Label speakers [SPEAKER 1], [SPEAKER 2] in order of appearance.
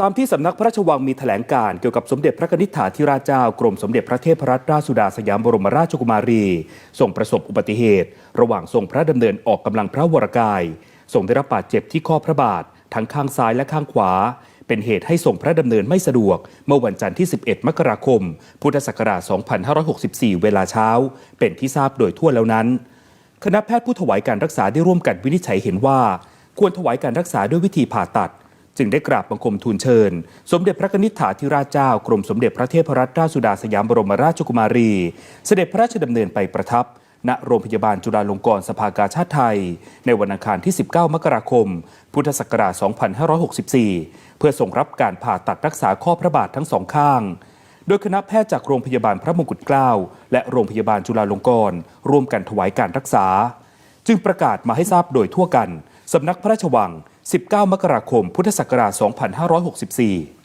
[SPEAKER 1] ตามที่สำนักพระราชวังมีแถลงการเกี่ยวกับสมเด็จพระนิษฐาธิราชเจ้ากรมสมเด็จพระเทพรัตนราชสุดาสยามบรมราชกุมารีทรงประสบอุบัติเหตุ ระหว่างทรงพระดำเนินออกกำลังพระวรกายทรงได้รับบาดเจ็บที่ข้อพระบาท ทั้งข้างซ้ายและข้างขวา เป็นเหตุให้ทรงพระดำเนินไม่สะดวก เมื่อวันจันทร์ที่ 11 มกราคม พุทธศักราช 2564 เวลาเช้า เป็นที่ทราบโดยทั่วแล้วนั้น คณะแพทย์ผู้ถวายการรักษาได้ร่วมกันวินิจฉัยเห็นว่า ควรถวายการรักษาด้วยวิธีผ่าตัด จึงได้กราบบังคมทูลเชิญ สมเด็จพระนิษฐาธิราชเจ้ากรมสมเด็จพระเทพรัตนราชสุดาสยามบรมราชกุมารี เสด็จพระราชดำเนินไปประทับ ณโรงพยาบาลจุฬาลงกรณ์สภากาชาติไทย ในวันอังคารที่ 19 มกราคม พุทธศักราช 2564 เพื่อส่งรับการผ่าตัดรักษาข้อพระบาททั้งสองข้าง โดยคณะแพทย์จากโรงพยาบาลพระมงกุฎเกล้าและโรงพยาบาลจุฬาลงกรณ์ร่วมกันถวายการรักษา จึงประกาศมาให้ทราบโดยทั่วกันสำนักพระราชวัง 19 มกราคม พุทธศักราช 2564